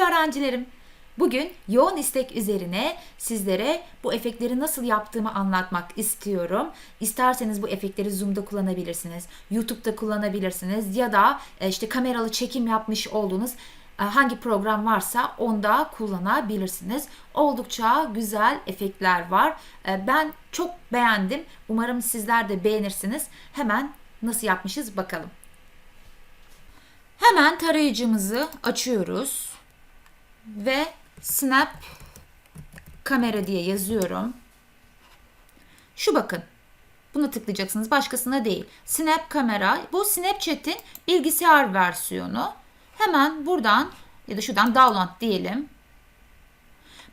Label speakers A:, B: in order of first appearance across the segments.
A: Öğrencilerim, bugün yoğun istek üzerine sizlere bu efektleri nasıl yaptığımı anlatmak istiyorum. İsterseniz bu efektleri Zoom'da kullanabilirsiniz, YouTube'da kullanabilirsiniz ya da e, işte kameralı çekim yapmış olduğunuz e, hangi program varsa onda kullanabilirsiniz. Oldukça güzel efektler var. E, Ben çok beğendim. Umarım sizler de beğenirsiniz. Hemen nasıl yapmışız bakalım. Hemen tarayıcımızı açıyoruz ve Snap kamera diye yazıyorum. Şu bakın. Buna tıklayacaksınız. Başkasına değil. Snap kamera. Bu Snapchat'in bilgisayar versiyonu. Hemen buradan ya da şuradan download diyelim.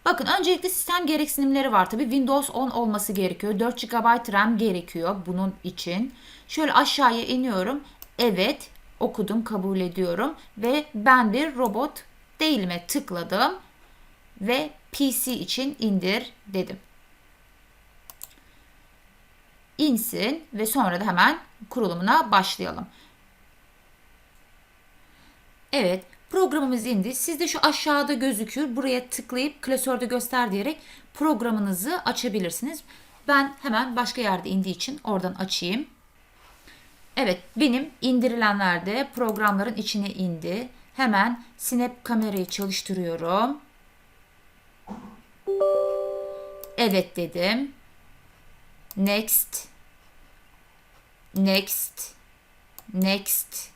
A: Bakın öncelikle sistem gereksinimleri var. Tabi Windows 10 olması gerekiyor. 4 GB RAM gerekiyor bunun için. Şöyle aşağıya iniyorum. Evet okudum kabul ediyorum. Ve ben bir robot değilime tıkladım. Ve PC için indir dedim. İnsin ve sonra da hemen kurulumuna başlayalım. Evet, programımız indi. Siz de şu aşağıda gözükür. Buraya tıklayıp klasörde göster diyerek programınızı açabilirsiniz. Ben hemen başka yerde indiği için oradan açayım. Evet, benim indirilenlerde programların içine indi. Hemen Snap kamerayı çalıştırıyorum. Evet dedim. Next. Next. Next.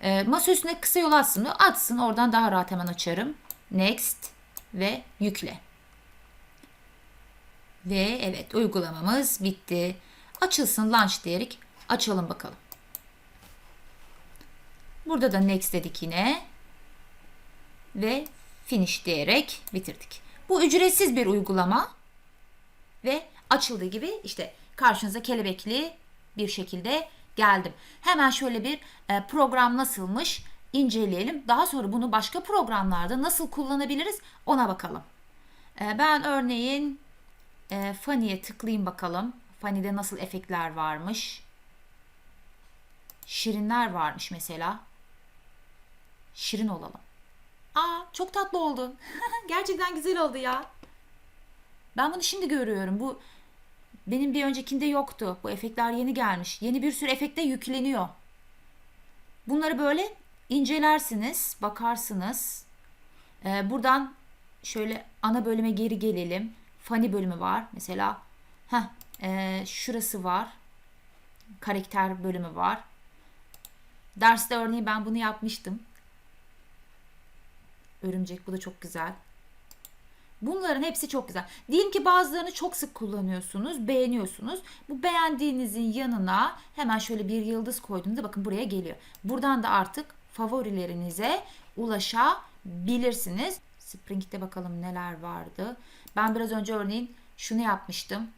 A: E, masa kısa yol atsın? Atsın. Oradan daha rahat hemen açarım. Next ve yükle. Ve evet uygulamamız bitti. Açılsın launch diyerek açalım bakalım. Burada da next dedik yine. Ve finish diyerek bitirdik. Bu ücretsiz bir uygulama. Ve açıldığı gibi işte karşınıza kelebekli bir şekilde geldim. Hemen şöyle bir e, program nasılmış inceleyelim. Daha sonra bunu başka programlarda nasıl kullanabiliriz ona bakalım. E, ben örneğin e, Funny'e tıklayayım bakalım. Funny'de nasıl efektler varmış. Şirinler varmış mesela. Şirin olalım. Aa çok tatlı oldu. Gerçekten güzel oldu ya. Ben bunu şimdi görüyorum. Bu benim bir öncekinde yoktu. Bu efektler yeni gelmiş. Yeni bir sürü efekte yükleniyor. Bunları böyle incelersiniz, bakarsınız. Ee, buradan şöyle ana bölüme geri gelelim. Funny bölümü var. Mesela heh, e, şurası var. Karakter bölümü var. Derste örneğin ben bunu yapmıştım. Örümcek bu da çok güzel. Bunların hepsi çok güzel. Diyelim ki bazılarını çok sık kullanıyorsunuz, beğeniyorsunuz. Bu beğendiğinizin yanına hemen şöyle bir yıldız koyduğunuzda bakın buraya geliyor. Buradan da artık favorilerinize ulaşabilirsiniz. Spring'de bakalım neler vardı. Ben biraz önce örneğin şunu yapmıştım.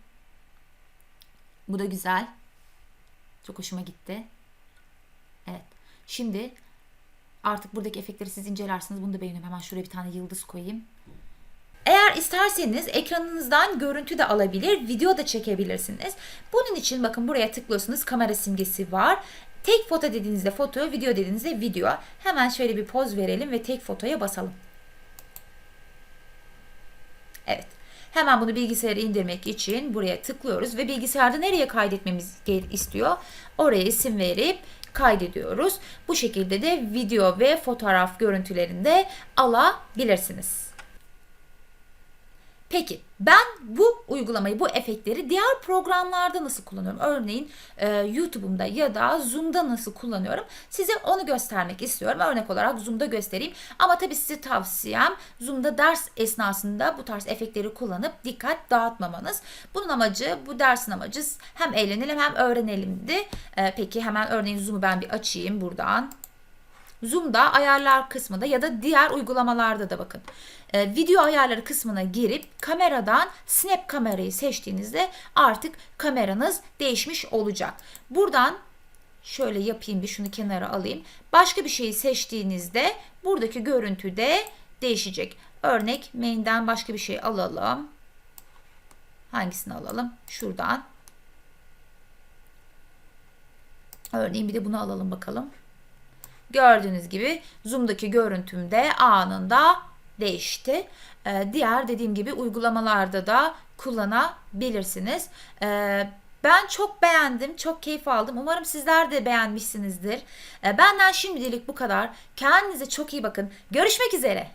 A: Bu da güzel. Çok hoşuma gitti. Evet. Şimdi artık buradaki efektleri siz incelersiniz. Bunu da beğeniyorum. Hemen şuraya bir tane yıldız koyayım. Eğer isterseniz ekranınızdan görüntü de alabilir, video da çekebilirsiniz. Bunun için bakın buraya tıklıyorsunuz. Kamera simgesi var. Tek foto dediğinizde foto, video dediğinizde video. Hemen şöyle bir poz verelim ve tek fotoya basalım. Evet. Hemen bunu bilgisayara indirmek için buraya tıklıyoruz ve bilgisayarda nereye kaydetmemiz istiyor? Oraya isim verip kaydediyoruz. Bu şekilde de video ve fotoğraf görüntülerinde alabilirsiniz. Peki ben bu uygulamayı, bu efektleri diğer programlarda nasıl kullanıyorum? Örneğin e, YouTube'umda ya da Zoom'da nasıl kullanıyorum? Size onu göstermek istiyorum. Örnek olarak Zoom'da göstereyim. Ama tabii size tavsiyem Zoom'da ders esnasında bu tarz efektleri kullanıp dikkat dağıtmamanız. Bunun amacı, bu dersin amacı hem eğlenelim hem öğrenelimdi. E, peki hemen örneğin Zoom'u ben bir açayım buradan. Zoom'da ayarlar kısmında ya da diğer uygulamalarda da bakın. E, video ayarları kısmına girip kameradan Snap kamerayı seçtiğinizde artık kameranız değişmiş olacak. Buradan şöyle yapayım bir şunu kenara alayım. Başka bir şeyi seçtiğinizde buradaki görüntü de değişecek. Örnek main'den başka bir şey alalım. Hangisini alalım? Şuradan. Örneğin bir de bunu alalım bakalım. Gördüğünüz gibi zoom'daki görüntümde anında değişti. Ee, diğer dediğim gibi uygulamalarda da kullanabilirsiniz. Ee, ben çok beğendim, çok keyif aldım. Umarım sizler de beğenmişsinizdir. Ee, benden şimdilik bu kadar. Kendinize çok iyi bakın. Görüşmek üzere.